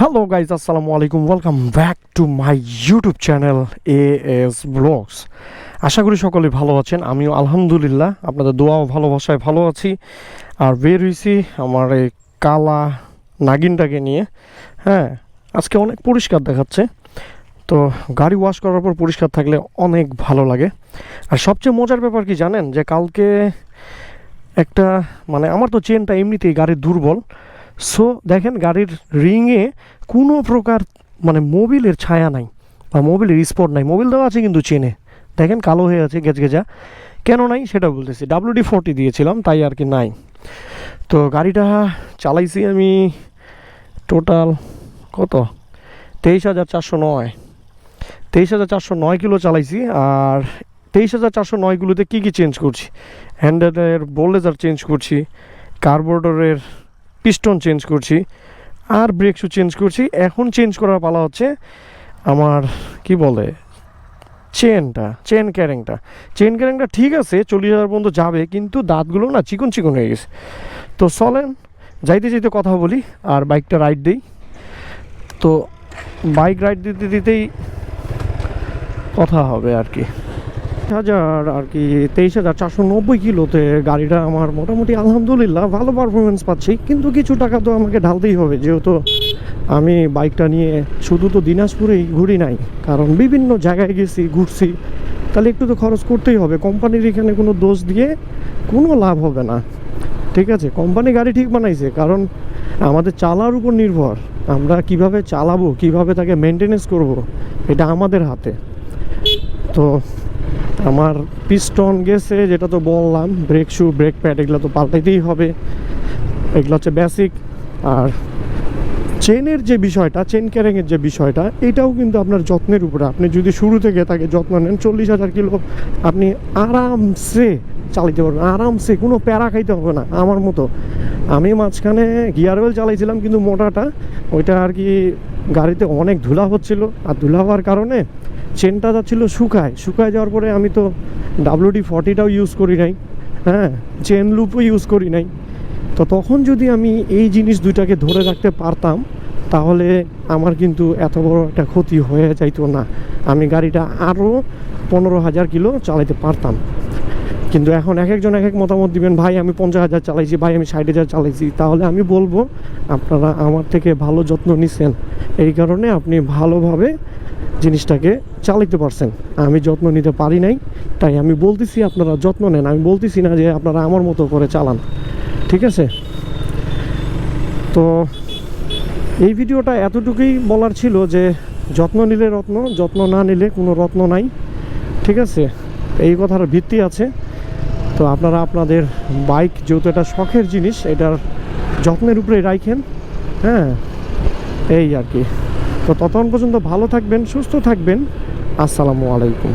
Hello guys আসসালামু আলাইকুম welcome back to my YouTube channel A S blogs আশা করি সকলে ভালো আছেন। আমিও আলহামদুলিল্লাহ। আপনাদের দোয়াও ভালোবাসায় ভালো আছি। আর বের হয়েছি আমার এই কালা নাগিনটাকে নিয়ে। হ্যাঁ আজকে অনেক পরিষ্কার দেখাচ্ছে। তো গাড়ি ওয়াশ করার পর পরিষ্কার থাকলে অনেক ভালো লাগে। আর সবচেয়ে মজার ব্যাপার কি জানেন? যে কালকে একটা মানে আমার তো চেনটা এমনিতেই গাড়ি দুর্বল। সো দেখেন গাড়ির রিংয়ে কোনো প্রকার মানে মোবিলের ছায়া নাই বা মোবিলের স্পট নাই। মোবিল দেওয়া আছে কিন্তু চেনে। দেখেন কালো হয়ে আছে, গেজগেজা। কেন নাই সেটা বলতেছি। ডাব্লিউডি ফোরটি দিয়েছিলাম, তাই আর কি নাই। তো গাড়িটা চালাইছি আমি টোটাল কত? তেইশ হাজার চারশো নয়। তেইশ হাজার চারশো নয় কিলো চালাইছি আর তেইশ হাজার চারশো নয়গুলোতে কী কী চেঞ্জ করছি? হ্যান্ডেলের বোল্ডেজার চেঞ্জ করছি কার্বোরেটরের পিস্টন চেঞ্জ করছি, আর ব্রেক শু চেঞ্জ করছি। এখন চেঞ্জ করার পালা হচ্ছে আমার, কি বলে চেনটা চেন ক্যারিংটা চেন ক্যারিংটা ঠিক আছে, চল্লিশ হাজার পর্যন্ত যাবে, কিন্তু দাঁতগুলো না চিকন চিকন হয়ে গেছে। তো চলেন, যাইতে যাইতে কথা বলি, আর বাইকটা রাইড দিই। তো বাইক রাইড দিতে দিতেই কথা হবে আর কি। হাজার আর কি, তেইশ হাজার চারশো নব্বই কিলোতে গাড়িটা আমার মোটামুটি আলহামদুলিল্লাহ ভালো পারফরমেন্স পাচ্ছি, কিন্তু কিছু টাকা তো আমাকে ঢালতেই হবে, যেহেতু আমি বাইকটা নিয়ে শুধু তো দিনাজপুরেই ঘুরি নাই, কারণ বিভিন্ন জায়গায় গেছি, ঘুরছি, তাহলে একটু তো খরচ করতেই হবে, কোম্পানির এখানে কোনো দোষ দিয়ে কোনো লাভ হবে না, ঠিক আছে? কোম্পানি গাড়ি ঠিক বানাইছে, কারণ আমাদের চালার উপর নির্ভর, আমরা কীভাবে চালাবো, কীভাবে তাকে মেনটেনেন্স করব, এটা আমাদের হাতে, তো আমার পিস্টন গেছে, যেটা তো বললাম ব্রেক শু ব্রেক প্যাড এগুলো তো পাল্টাইতেই হবে। এগুলো হচ্ছে বেসিক আর চেনের যে বিষয়টা চেন ক্যারিংয়ের যে বিষয়টা, এটাও কিন্তু আপনার যত্নের উপরে। আপনি যদি শুরু থেকে তাকে যত্ন নেন, চল্লিশ হাজার কিলো, আপনি আরামসে চালাইতে পারবেন। আরামসে, কোনো প্যারা খাইতে হবে না, আমার মতো। আমি মাঝখানে গিয়ার ওয়েল চালাইছিলাম, কিন্তু মোটাটা, ওইটা আর কি গাড়িতে অনেক ধুলা হচ্ছিল। আর ধুলা হওয়ার কারণে চেনটা যাচ্ছিল শুকায়। শুকায় যাওয়ার পরে আমি তো ডাব্লিউডি ফর্টিটাও ইউজ করি নাই। হ্যাঁ চেন লুপও ইউজ করি নাই। তো তখন যদি আমি এই জিনিস দুইটাকে ধরে রাখতে পারতাম, তাহলে আমার কিন্তু এত বড় একটা ক্ষতি হয়ে যাইতো না। আমি গাড়িটা আরও পনেরো হাজার কিলো চালাইতে পারতাম। কিন্তু এখন এক একজন এক এক মতামত দিবেন, ভাই, আমি পঞ্চাশ হাজার চালাইছি, ভাই, আমি ষাট হাজার চালাইছি। তাহলে আমি বলব, আপনারা আমার থেকে ভালো যত্ন নিচ্ছেন এই কারণে আপনি ভালোভাবে জিনিসটাকে চালাইতে পারছেন। আমি যত্ন নিতে পারি নাই, তাই আমি বলতেছি আপনারা যত্ন নেন। আমি বলতেছি না যে আপনারা আমার মতো করে চালান। ঠিক আছে? তো এই ভিডিওটা এতটুকুই বলার ছিল যে যত্ন নিলে রত্ন, যত্ন না নিলে কোনো রত্ন নাই। ঠিক আছে? এই কথার ভিত্তি আছে। তো আপনারা আপনাদের বাইক যেহেতু এটা শখের জিনিস, এটার যত্নের উপরে রাখেন হ্যাঁ? এই আর কি। তো ততক্ষণ পর্যন্ত ভালো থাকবেন সুস্থ থাকবেন। আসসালামু আলাইকুম।